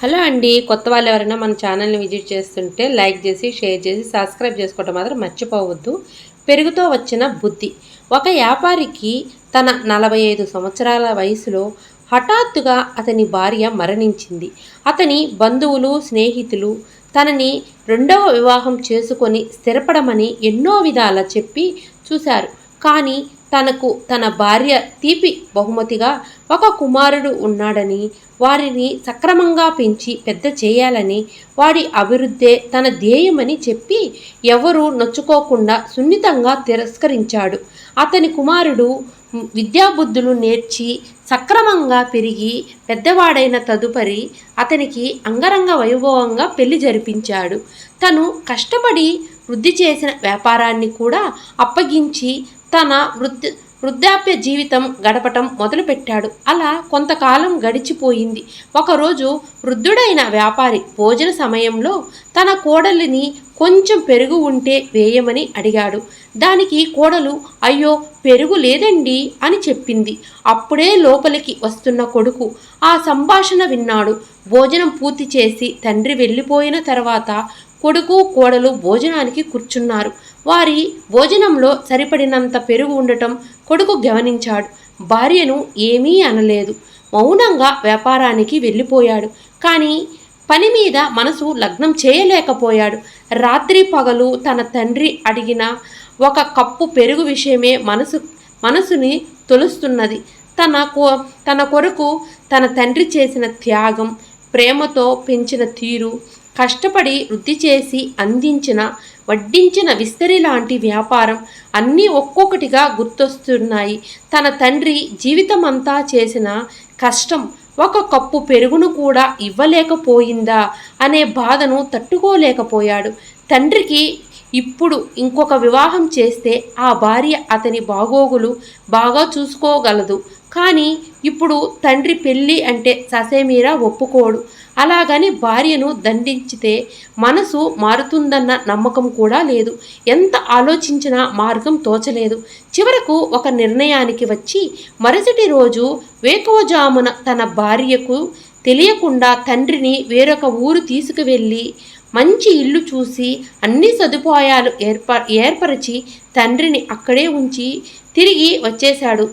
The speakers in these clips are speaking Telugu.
హలో అండి. కొత్త వాళ్ళు ఎవరైనా మన ఛానల్ని విజిట్ చేస్తుంటే లైక్ చేసి షేర్ చేసి సబ్స్క్రైబ్ చేసుకోవడం మాత్రం మర్చిపోవద్దు. పెరుగుతో వచ్చిన బుద్ధి. ఒక వ్యాపారికి తన నలభై ఐదు సంవత్సరాల వయసులో హఠాత్తుగా అతని భార్య మరణించింది. అతని బంధువులు స్నేహితులు తనని రెండవ వివాహం చేసుకొని స్థిరపడమని ఎన్నో విధాల చెప్పి చూశారు. కానీ తనకు తన భార్య తీపి బహుమతిగా ఒక కుమారుడు ఉన్నాడని వారిని సక్రమంగా పెంచి పెద్ద చేయాలని వాడి అభివృద్ధే తన ధ్యేయమని చెప్పి ఎవరూ నొచ్చుకోకుండా సున్నితంగా తిరస్కరించాడు. అతని కుమారుడు విద్యాబుద్ధులు నేర్చి సక్రమంగా పెరిగి పెద్దవాడైన తదుపరి అతనికి అంగరంగ వైభవంగా పెళ్ళి జరిపించాడు. తను కష్టపడి వృద్ధి చేసిన వ్యాపారాన్ని కూడా అప్పగించి తన వృద్ధ వృద్ధాప్య జీవితం గడపటం మొదలుపెట్టాడు. అలా కొంతకాలం గడిచిపోయింది. ఒకరోజు వృద్ధుడైన వ్యాపారి భోజన సమయంలో తన కోడలిని కొంచెం పెరుగు ఉంటే వేయమని అడిగాడు. దానికి కోడలు అయ్యో పెరుగు లేదండి అని చెప్పింది. అప్పుడే లోపలికి వస్తున్న కొడుకు ఆ సంభాషణ విన్నాడు. భోజనం పూర్తి చేసి తండ్రి వెళ్ళిపోయిన తర్వాత కొడుకు కోడలు భోజనానికి కూర్చున్నారు. వారి భోజనంలో సరిపడినంత పెరుగు ఉండటం కొడుకు గమనించాడు. భార్యను ఏమీ అనలేదు. మౌనంగా వ్యాపారానికి వెళ్ళిపోయాడు. కానీ పని మీద మనసు లగ్నం చేయలేకపోయాడు. రాత్రి పగలు తన తండ్రి అడిగిన ఒక కప్పు పెరుగు విషయమే మనసు మనసుని తొలుస్తున్నది. తన కొ తన కొరకు తన తండ్రి చేసిన త్యాగం ప్రేమతో పెంచిన తీరు కష్టపడి వృద్ధి చేసి అందించిన వడ్డించిన విస్తరి లాంటి వ్యాపారం అన్నీ ఒక్కొక్కటిగా గుర్తొస్తున్నాయి. తన తండ్రి జీవితమంతా చేసిన కష్టం ఒక కప్పు పెరుగును కూడా ఇవ్వలేకపోయిందా అనే బాధను తట్టుకోలేకపోయాడు. తండ్రికి ఇప్పుడు ఇంకొక వివాహం చేస్తే ఆ భార్య అతని బాగోగులు బాగా చూసుకోగలదు. కానీ ఇప్పుడు తండ్రి పెళ్ళి అంటే ససేమీరా ఒప్పుకోడు. అలాగని భార్యను దండించితే మనసు మారుతుందన్న నమ్మకం కూడా లేదు. ఎంత ఆలోచించినా మార్గం తోచలేదు. చివరకు ఒక నిర్ణయానికి వచ్చి మరుసటి రోజు వేకువజామున తన భార్యకు తెలియకుండా తండ్రిని వేరొక ఊరు తీసుకువెళ్ళి మంచి ఇల్లు చూసి అన్ని సదుపాయాలు ఏర్ప ఏర్పరిచి తండ్రిని అక్కడే ఉంచి తిరిగి వచ్చేశాడు.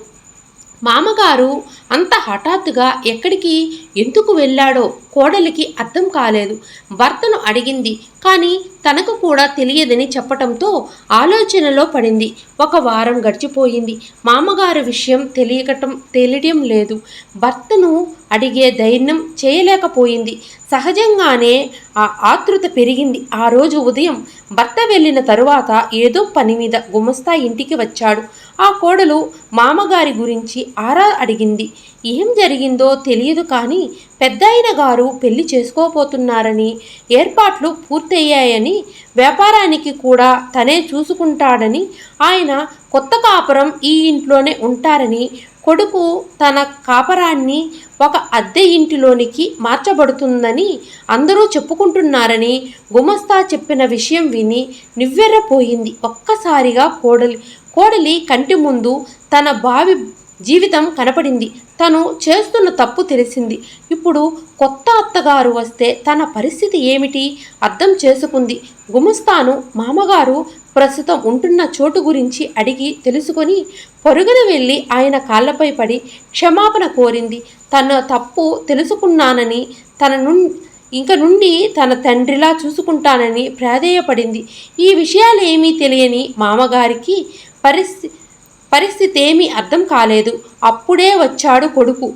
మామగారు అంత హఠాత్తుగా ఎక్కడికి ఎందుకు వెళ్ళాడో కోడలికి అర్థం కాలేదు. భర్తను అడిగింది కానీ తనకు కూడా తెలియదని చెప్పటంతో ఆలోచనలో పడింది. ఒక వారం గడిచిపోయింది. మామగారి విషయం తెలియకటం తెలియడం లేదు. భర్తను అడిగే ధైర్యం చేయలేకపోయింది. సహజంగానే ఆ ఆతృత పెరిగింది. ఆ రోజు ఉదయం భర్త వెళ్ళిన తరువాత ఏదో పని మీద గుమస్తా ఇంటికి వచ్చాడు. ఆ కోడలు మామగారి గురించి ఆరా అడిగింది. ఏం జరిగిందో తెలియదు కానీ పెద్దాయన గారు పెళ్ళి చేసుకోపోతున్నారని ఏర్పాట్లు పూర్తయ్యాయని వ్యాపారానికి కూడా తనే చూసుకుంటాడని ఆయన కొత్త కాపురం ఈ ఇంట్లోనే ఉంటారని కొడుకు తన కాపరాన్ని ఒక అద్దె ఇంటిలోనికి మార్చబడుతుందని అందరూ చెప్పుకుంటున్నారని గుమస్తా చెప్పిన విషయం విని నివ్వెర్రపోయింది ఒక్కసారిగా కోడలి కోడలి కంటి ముందు తన బావి జీవితం కనపడింది. తను చేస్తున్న తప్పు తెలిసింది. ఇప్పుడు కొత్త అత్తగారు వస్తే తన పరిస్థితి ఏమిటి? అర్థం చేసుకుంది. గుమస్తాను మామగారు ప్రస్తుతం ఉంటున్న చోటు గురించి అడిగి తెలుసుకొని పొరుగున వెళ్ళి ఆయన కాళ్ళపై పడి క్షమాపణ కోరింది. తన తప్పు తెలుసుకున్నానని తన నుండి ఇంక నుండి తన తండ్రిలా చూసుకుంటానని ప్రాధేయపడింది. ఈ విషయాలు ఏమీ తెలియని మామగారికి పరిస్థితి పరిస్థితి ఏమీ అర్థం కాలేదు. అప్పుడే వచ్చాడు కొడుకు.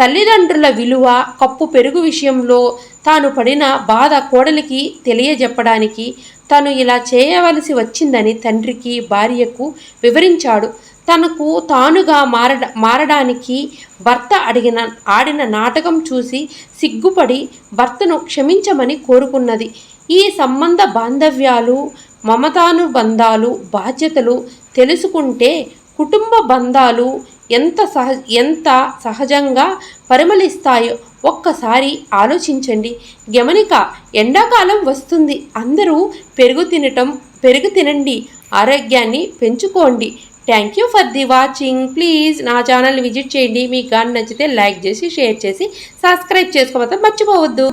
తల్లిదండ్రుల విలువ కప్పు పెరుగు విషయంలో తాను పడిన బాధ కోడలికి తెలియజెప్పడానికి తను ఇలా చేయవలసి వచ్చిందని తండ్రికి భార్యకు వివరించాడు. తనకు తానుగా మారడ మారడానికి భర్త అడిగిన ఆడిన నాటకం చూసి సిగ్గుపడి భర్తను క్షమించమని కోరుకున్నది. ఈ సంబంధ బాంధవ్యాలు మమతానుబంధాలు బాధ్యతలు తెలుసుకుంటే కుటుంబ బంధాలు ఎంత సహ ఎంత సహజంగా పరిమళిస్తాయో ఒక్కసారి ఆలోచించండి. గమనిక ఎండాకాలం వస్తుంది. అందరూ పెరుగు తినటం పెరుగు తినండి. ఆరోగ్యాన్ని పెంచుకోండి. Thank you for the watching please నా ఛానల్ విజిట్ చేయండి. మీకు కానీ నచ్చితే లైక్ చేసి షేర్ చేసి సబ్స్క్రైబ్ చేసుకోవద్దు మర్చిపోవద్దు.